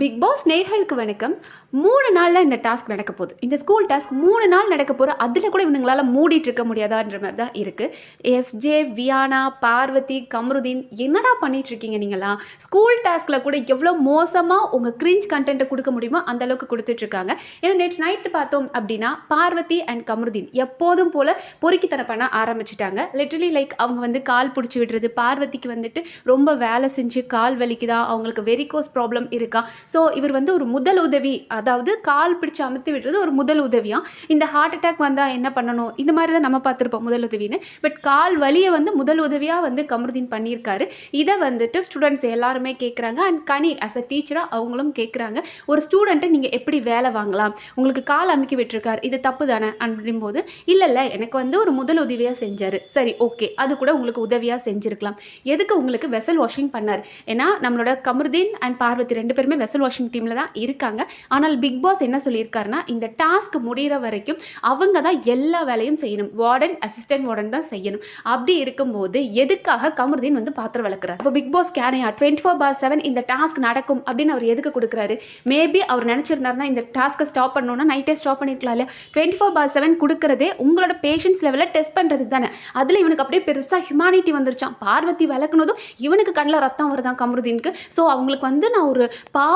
Big pass நேர்களுக்கு வணக்கம். மூணு நாளில் இந்த டாஸ்க் நடக்க போகுது. இந்த ஸ்கூல் டாஸ்க் மூணு நாள் நடக்க போகிற அதில் கூட இவனுங்களால் மூடிட்டு இருக்க முடியாதான்ற மாதிரி தான் இருக்குது எஃப்ஜே வியானா பார்வதி கமருதீன் என்னடா பண்ணிட்டு இருக்கீங்க நீங்களா? ஸ்கூல் டாஸ்கில் கூட எவ்வளோ மோசமாக உங்கள் கிரிஞ்ச் கண்டென்ட்டை கொடுக்க முடியுமோ அந்த அளவுக்கு கொடுத்துட்ருக்காங்க ஏன்னா நேற்று நைட்டு பார்த்தோம் அப்படின்னா பார்வதி அண்ட் கமருதீன் எப்போதும் போல் பொறுக்கித்தனை பண்ண ஆரம்பிச்சிட்டாங்க. லிட்டரலி லைக் அவங்க வந்து கால் பிடிச்சி விடுறது பார்வதிக்கு வந்துட்டு ரொம்ப வேலை செஞ்சு கால் வலிக்குதா அவங்களுக்கு வெரிகோஸ் ப்ராப்ளம் இருக்கா ஸோ இவர் வந்து ஒரு முதல் உதவி அதாவது கால் பிடிச்சு அமுத்தி விடுறது ஒரு முதல் உதவியாக இந்த ஹார்ட் அட்டாக் வந்தால் என்ன பண்ணணும்? இந்த மாதிரி தான் நம்ம பார்த்துருப்போம் முதல் உதவின்னு. பட் கால் வலியை வந்து முதல் உதவியாக வந்து கமருதீன் பண்ணியிருக்காரு. இதை வந்துட்டு ஸ்டூடெண்ட்ஸ் எல்லாருமே கேட்குறாங்க அண்ட் கனி அஸ் அ டீச்சராக அவங்களும் கேட்குறாங்க ஒரு ஸ்டூடெண்ட்டை நீங்கள் எப்படி வேலை வாங்கலாம்? உங்களுக்கு கால் அமுக்கி விட்டுருக்காரு. இது தப்பு தானே? அப்படின்போது இல்லை இல்லை எனக்கு வந்து ஒரு முதல் உதவியாக செஞ்சார். சரி ஓகே அது கூட உங்களுக்கு உதவியாக செஞ்சுருக்கலாம். எதுக்கு உங்களுக்கு வெசல் வாஷிங் பண்ணார்? ஏன்னா நம்மளோட கமருதீன் அண்ட் பார்வதி ரெண்டு பேருமே வெசல் வாஷிங் டீமில் தான் இருக்காங்க. ஆனால் பிக் பாஸ் என்ன சொல்லியிருக்காருன்னா இந்த டாஸ்க் முடிகிற வரைக்கும் அவங்க தான் எல்லா வேலையும் செய்யணும். வார்டன் அசிஸ்டன்ட் வார்டன் தான் செய்யணும். அப்படி இருக்கும்போது எதுக்காக கமருதீன் வந்து பாத்திரம் வளர்க்குறாரு இப்போ பிக் பாஸ் கேனையா டுவெண்ட்டி ஃபோர் பார் செவன் இந்த டாஸ்க் நடக்கும் அப்படின்னு அவர் எதுக்கு கொடுக்குறாரு? மேபி அவர் நினச்சிருந்தாருன்னா இந்த டாஸ்க்கை ஸ்டாப் பண்ணணும்னா நைட்டே ஸ்டாப் பண்ணிருக்கலாம் இல்லையா? டுவெண்ட்டி ஃபோர் பார் செவன் கொடுக்குறதே உங்களோட பேஷன்ஸ் லெவலில் டெஸ்ட் பண்ணுறதுக்கு தானே. அதில் இவனுக்கு அப்படியே பெருசாக ஹியூமானிட்டி வந்துருச்சான் பார்வதி விளக்குனதும் இவனுக்கு கண்ணில் ரத்தம் வருதான் கமருதீனுக்கு. ஸோ அவங்களுக்கு வந்து நான் ஒரு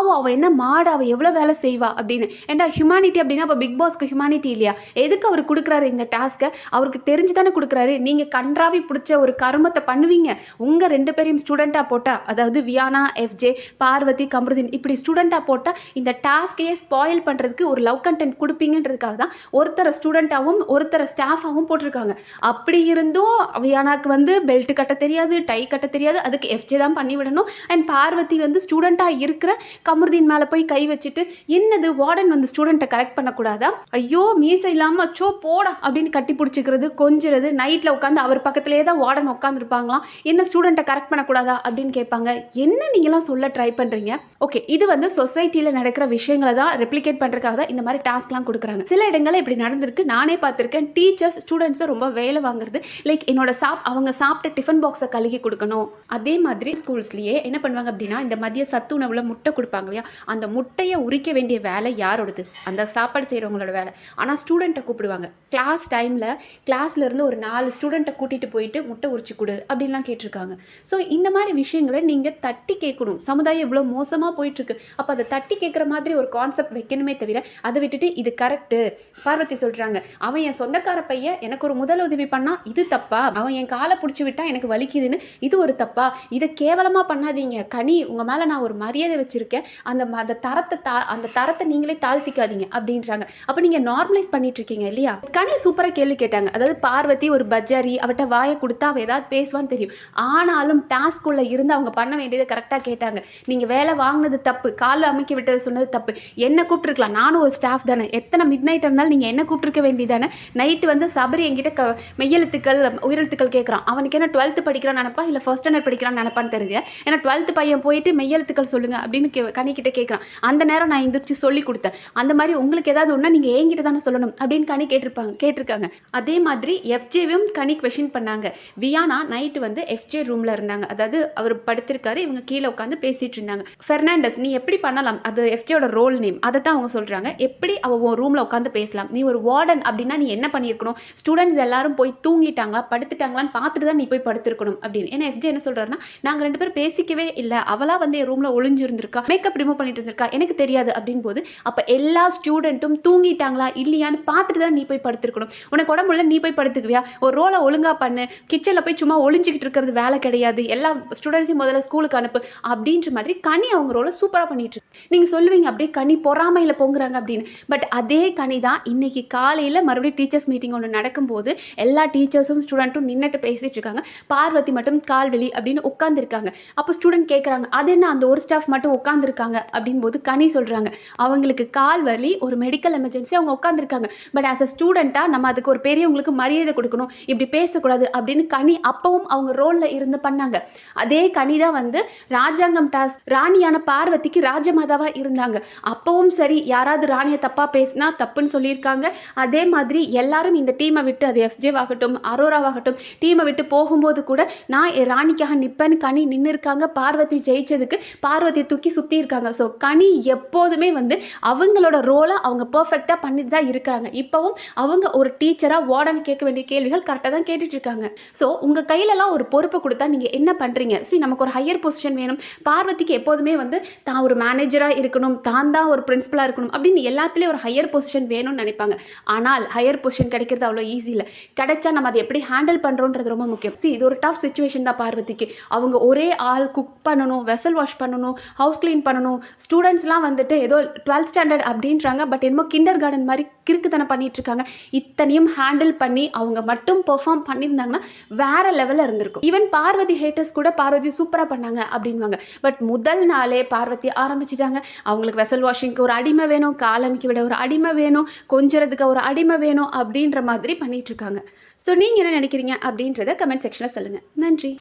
பாவம் அவள் என்ன மாடு அவள் எவ்வளோ வேலை செய்வா அப்படின்னு. ஏண்டா ஹியூமானிட்டி அப்படின்னா அப்போ பிக் பாஸ்க்கு ஹியூமானிட்டி இல்லையா? எதுக்கு அவர் கொடுக்குறாரு இந்த டாஸ்க்கை அவருக்கு தெரிஞ்சு தானே கொடுக்குறாரு. நீங்கள் கன்றாவி பிடிச்ச ஒரு கருமத்தை பண்ணுவீங்க. உங்கள் ரெண்டு பேரையும் ஸ்டூடெண்ட்டாக போட்டால் அதாவது வியானா எஃப்ஜே பார்வதி கமருதீன் இப்படி ஸ்டூடெண்ட்டாக போட்டால் இந்த டாஸ்கையே ஸ்பாயில் பண்ணுறதுக்கு ஒரு லவ் கண்டென்ட் கொடுப்பீங்கன்றதுக்காக தான் ஒருத்தரை ஸ்டூடெண்ட்டாகவும் ஒருத்தரை ஸ்டாஃபாகவும் போட்டிருக்காங்க. அப்படி இருந்தும் வியானாக்கு வந்து பெல்ட் கட்ட தெரியாது டை கட்ட தெரியாது. அதுக்கு எஃப்ஜே தான் பண்ணி விடணும் அண்ட் பார்வதி வந்து ஸ்டூடெண்ட்டாக இருக்கிற கமருதீன் மேலே போய் கை வச்சுட்டு என்னது வார்டன் வந்து ஸ்டூடெண்ட்டை கரெக்ட் பண்ணக்கூடாதா? ஐயோ மீசை இல்லாமல் சோ போடா அப்படின்னு கட்டி பிடிச்சிக்கிறது கொஞ்சிறது நைட்டில் உட்காந்து அவர் பக்கத்துலேயே தான் வார்டன் உட்காந்துருப்பாங்களாம் என்ன ஸ்டூடெண்ட்டை கரெக்ட் பண்ணக்கூடாதா? அப்படின்னு கேட்பாங்க. என்ன நீங்களாம் சொல்ல ட்ரை பண்ணுறீங்க ஓகே இது வந்து சொசைட்டியில் நடக்கிற விஷயங்களை தான் ரெப்ளிகேட் பண்ணுறதுக்காக தான் இந்த மாதிரி டாஸ்க்லாம் கொடுக்குறாங்க. சில இடங்களில் இப்படி நடந்திருக்கு. நானே பார்த்துருக்கேன். டீச்சர்ஸ் ஸ்டூடெண்ட்ஸை ரொம்ப வேலை வாங்குறது. லைக் என்னோட சாப் அவங்க சாப்பிட்ட டிஃபன் பாக்ஸை கழுகி கொடுக்கணும். அதே மாதிரி ஸ்கூல்ஸ்லேயே என்ன பண்ணுவாங்க அப்படின்னா இந்த மதிய சத்து உணவில் முட்டை கொடுப்பாங்க. இல்லையா அந்த முட்டையை உரிக்க வேண்டிய வேலை யாரோடது? அந்த சாப்பாடு செய்கிறவங்களோட வேலை. ஆனால் ஸ்டூடெண்ட்டை கூப்பிடுவாங்க. கிளாஸ் டைமில் கிளாஸ்ல இருந்து ஒரு நாலு ஸ்டூடெண்ட்டை கூட்டிகிட்டு போயிட்டு முட்டை உரிச்சு கொடு அப்படின்லாம் கேட்டிருக்காங்க. ஸோ இந்த மாதிரி விஷயங்களை நீங்கள் தட்டி கேட்கணும். சமுதாயம் இவ்வளோ மோசமாக போயிட்டுருக்கு. அப்போ அதை தட்டி கேட்குற மாதிரி ஒரு கான்செப்ட் வைக்கணுமே தவிர அதை விட்டுட்டு இது கரெக்டு பார்வதி சொல்கிறாங்க அவன் என் சொந்தக்கார பையன் எனக்கு ஒரு முதல் உதவி பண்ணால் இது தப்பா? அவன் என் காலை பிடிச்சி விட்டா எனக்கு வலிக்குதுன்னு? இது ஒரு தப்பா? இதை கேவலமாக பண்ணாதீங்க. கனி உங்கள் மேலே நான் ஒரு மரியாதை வச்சுருக்கேன். அந்த ம- அந்த தரத்தை தா அந்த தரத்தை நீங்களே தாழ்த்திக்காதீங்க அப்படின்றாங்க. அப்போ நீங்கள் நார்மலைஸ் பண்ணிட்டு இருக்கீங்க இல்லையா கனி சூப்பராக கேள்வி கேட்டாங்க. அதாவது பார்வதி ஒரு பஜாரி அவட்ட வாயை கொடுத்தா அவள் ஏதாவது பேசுவான்னு தெரியும். ஆனாலும் டாஸ்க்குள்ளே இருந்து அவங்க பண்ண வேண்டியதை கரெக்டாக கேட்டாங்க. நீங்கள் வேலை வாங்கினது தப்பு காலை அமைக்க விட்டது சொன்னது தப்பு. என்ன கூப்பிட்டுருக்கலாம்? நானும் ஒரு ஸ்டாஃப் தானே. எத்தனை மிட் நைட் இருந்தாலும் நீங்கள் என்ன கூப்பிட்டுருக்க வேண்டியதானே? நைட்டு வந்து சபரி என்கிட்ட க மெய்யெழுத்துக்கள் உயிரெழுத்துக்கள் கேட்குறான். அவனுக்கு என்ன டுவெல்த்து படிக்கிறான் நினப்பா? இல்லை ஃபர்ஸ்ட் ஸ்டாண்டர்ட் படிக்கிறான் நினப்பான்னு தெரியல ஏன்னா டுவெல்த்து பையன் போயிட்டு மெய்யெழுத்துக்கள் சொல்லுங்கள் அப்படின்னு கே கனிக்கிட்ட கேட்குறான் அந்த நேரம் நான் எந்திரிச்சு சொல்லி கொடுத்தேன். அந்த மாதிரி உங்களுக்கு ஏதாவது ஒன்றா நீங்கள் என்கிட்ட தானே சொல்லணும் அப்படின்னு கனி கேட்டிருப்பாங்க கேட்டிருக்காங்க. அதே மாதிரி எஃப்ஜேவும் கனி கொஷின் பண்ணாங்க. வியானா நைட்டு வந்து எஃப்ஜே ரூமில் இருந்தாங்க. அதாவது அவர் படுத்திருக்காரு இவங்க கீழே உட்காந்து பேசிட்டு இருந்தாங்க. ஃபெர்னாண்டஸ் நீ எப்படி பண்ணலாம்? அது எஃப்ஜேயோட ரோல் நேம் அதை தான் அவங்க சொல்கிறாங்க எப்படி அவள் உன் ரூமில் உட்காந்து பேசலாம்? நீ ஒரு வார்டன் அப்படின்னா நீ என்ன பண்ணியிருக்கணும்? ஸ்டூடெண்ட்ஸ் எல்லாரும் போய் தூங்கிட்டாங்களா? படுத்துட்டாங்களான்னு பார்த்துட்டு தான் நீ போய் படுத்திருக்கணும் அப்படின்னு. ஏன்னா எஃப்ஜே என்ன சொல்கிறாருன்னா நாங்கள் ரெண்டு பேரும் பேசிக்கவே இல்லை. அவளாக வந்து என் ரூமில் ஒளிஞ்சிருந்திருக்கா. மேக்கப் ரிமூவ் பண்ணிட்டு இருந்திருக்கா? எனக்கு தெரியாது அப்படின் போது அப்போ எல்லா ஸ்டூடெண்ட்டும் தூங்கிட்டாங்களா இல்லையான்னு பார்த்துட்டு தான் நீ போய் படுத்துருக்கணும். உனக்கு உடம்புல நீ போய் படுத்துக்குவியா? ஒரு ரோலை ஒழுங்காக பண்ணு. கிச்சனில் போய் சும்மா ஒளிஞ்சிக்கிட்டு இருக்கிறது வேலை கிடையாது. எல்லா ஸ்டூடெண்ட்ஸையும் முதல்ல ஸ்கூலுக்கு அனுப்பு அப்படின்ற மாதிரி கனி அவங்க ரோலை சூப்பராக பண்ணிட்டு இருக்கு. நீங்கள் சொல்லுவீங்க அப்படியே கனி பொறாமையில் பொங்குறாங்க அப்படின்னு. பட் அதே கனி தான் இன்னைக்கு காலையில் மறுபடியும் டீச்சர்ஸ் மீட்டிங் ஒன்று நடக்கும்போது எல்லா டீச்சர்ஸும் ஸ்டூடெண்ட்டும் நின்னுட்டு பேசிட்டு இருக்காங்க. பார்வதி மட்டும் கால்வெளி அப்படின்னு உட்காந்துருக்காங்க அப்போ ஸ்டூடெண்ட் கேட்குறாங்க அது என்ன? அந்த ஒரு ஸ்டாஃப் மட்டும் உட்காந்துருக்காங்க அப்படின் போது கனி சொல்கிறாங்க அவங்களுக்கு கால் வலி ஒரு மெடிக்கல் எமர்ஜென்சி அவங்க உட்காந்துருக்காங்க பட் ஆஸ் அ ஸ்டூடெண்ட்டாக நம்ம அதுக்கு ஒரு பெரியவங்களுக்கு மரியாதை கொடுக்கணும். இப்படி பேசக்கூடாது அப்படின்னு கனி அப்பவும் அவங்க ரோலில் இருந்து பண்ணாங்க. அதே கனி தான் வந்து ராஜாங்கம் டாஸ் ராணியான பார்வதிக்கு ராஜமாதாவாக இருந்தாங்க. அப்பவும் சரி யாராவது ராணியை தப்பாக பேசினா தப்புன்னு சொல்லியிருக்காங்க. அதே மாதிரி எல்லாரும் இந்த டீமை விட்டு அது எஃப்ஜேவாகட்டும் அரோராவாகட்டும் டீமை விட்டு போகும்போது கூட நான் என் ராணிக்காக நிற்பேன்னு கனி நின்று இருக்காங்க பார்வதி ஜெயிச்சதுக்கு பார்வதியை தூக்கி சுற்றி இருக்காங்க இருக்காங்க ஸோ கனி எப்போதுமே வந்து அவங்களோட ரோலை அவங்க பர்ஃபெக்டாக பண்ணிட்டு தான் இருக்கிறாங்க. இப்போவும் அவங்க ஒரு டீச்சராக வார்டன் கேட்க வேண்டிய கேள்விகள் கரெக்டாக தான் கேட்டுட்டு இருக்காங்க. ஸோ உங்கள் கையிலலாம் ஒரு பொறுப்பை கொடுத்தா நீங்கள் என்ன பண்ணுறீங்க see நமக்கு ஒரு ஹையர் பொசிஷன் வேணும். பார்வதிக்கு எப்போதுமே வந்து தான் ஒரு மேனேஜராக இருக்கணும். தான் தான் ஒரு பிரின்ஸிபலாக இருக்கணும். அப்படின்னு எல்லாத்துலேயும் ஒரு ஹையர் பொசிஷன் வேணும்னு நினைப்பாங்க. ஆனால் ஹையர் பொசிஷன் கிடைக்கிறது அவ்வளோ ஈஸி இல்லை. கிடைச்சா நம்ம அதை எப்படி ஹேண்டில் பண்ணுறோன்றது ரொம்ப முக்கியம். சி இது ஒரு டஃப் சுச்சுவேஷன் தான் பார்வதிக்கு. அவங்க ஒரே ஆள் குக் பண்ணணும் வெசல் வாஷ் பண்ணணும் ஹவுஸ் க்ளீன் பண்ணணும். ஸ்டூடெண்ட்ஸ்லாம் வந்துட்டு ஏதோ டுவெல்த் ஸ்டாண்டர்ட் அப்படின்றாங்க. பட் என்னமோ கிண்டர் கார்டன் மாதிரி கிறுக்குத்தனம் பண்ணிகிட்ருக்காங்க இருக்காங்க இத்தனையும் ஹேண்டில் பண்ணி அவங்க மட்டும் பெர்ஃபார்ம் பண்ணியிருந்தாங்கன்னா வேறு லெவலில் இருந்திருக்கும். ஈவன் பார்வதி ஹேட்டர்ஸ் கூட பார்வதி சூப்பராக பண்ணாங்க அப்படின்வாங்க பட் முதல் நாளே பார்வதி ஆரம்பிச்சிட்டாங்க. அவங்களுக்கு வெசல் வாஷிங்க்கு ஒரு அடிமை வேணும் காலமிக்க விட ஒரு அடிமை வேணும் கொஞ்சறதுக்கு ஒரு அடிமை வேணும் அப்படின்ற மாதிரி பண்ணிகிட்ருக்காங்க ஸோ நீங்கள் என்ன நினைக்கிறீங்க அப்படின்றத கமெண்ட் செக்ஷனில் சொல்லுங்கள் நன்றி.